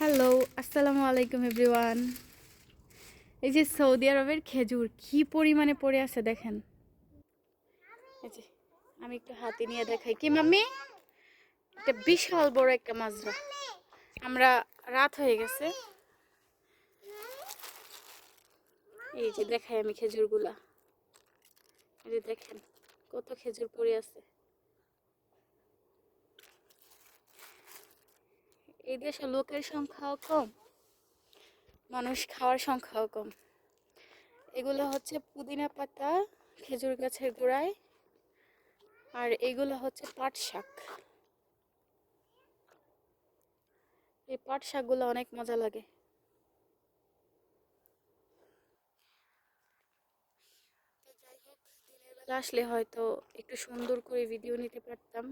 Hello আসসালামু আলাইকুম everyone এই যে সৌদি আরবের খেজুর, কি পরিমাণে পড়ে আছে দেখেন। এই যে, আমি একটু হাতে নিয়ে দেখাই। কি মাম্মি? একটা বিশাল বড় একটা মাজরা। আমরা রাত হয়ে গেছে। এই যে দেখাই আমি খেজুরগুলা। এই যে দেখেন, কত খেজুর পড়ে আছে। এই দেশে লোকের সংখ্যাও কম, মানুষ খাওয়ার সংখ্যাও কম। এগুলো হচ্ছে পুদিনা পাতা, খেজুর গাছের গোড়ায়, আর এগুলো হচ্ছে পাট শাক। এই পাট শাকগুলো অনেক মজা লাগে। আসলে হয়তো একটু সুন্দর করে ভিডিও নিতে পারতাম।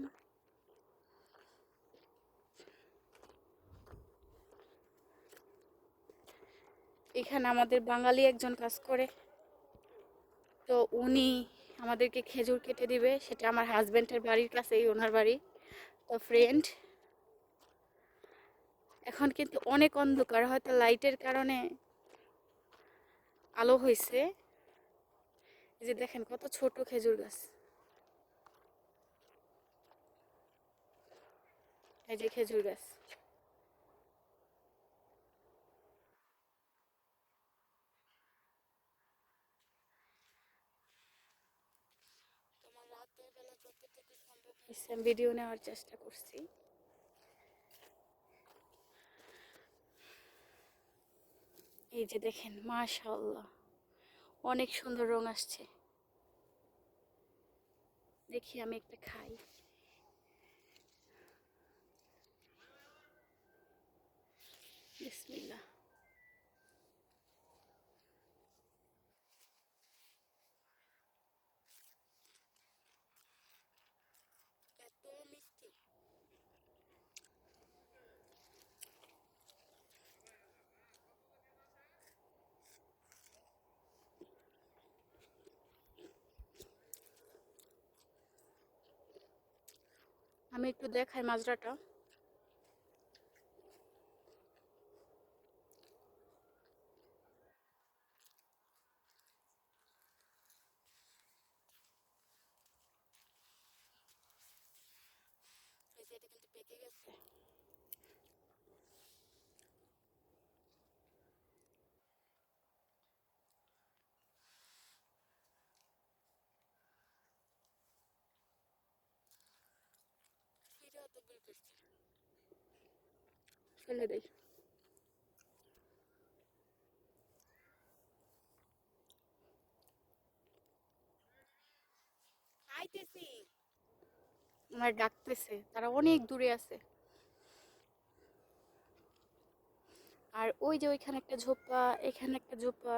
এখানে আমাদের বাঙালি একজন কাজ করে। তো উনি আমাদেরকে খেজুর কেটে দিবে। সেটা আমার হাজব্যান্ডের বাড়ির কাছেই, ওনার বাড়ি। তো ফ্রেন্ড এখন কিন্তু অনেক অন্ধকার, হয়তো লাইটের কারণে আলো হয়েছে যে দেখেন কত ছোট খেজুর গাছ। এই যে খেজুর গাছ। ভিডিও নেওয়ার চেষ্টা করছি। এই যে দেখেন, মাশাআল্লাহ, অনেক সুন্দর রং আসছে। দেখি আমি একটা খাই। বিসমিল্লাহ। আমি একটু দেখাই মাজরাটা। এটা কিন্তু পেকে গেছে। ফেলে আমার ডাকতেছে তারা অনেক দূরে আছে। আর ওই যে ওইখানে একটা ঝোপা এখানে একটা ঝোপা।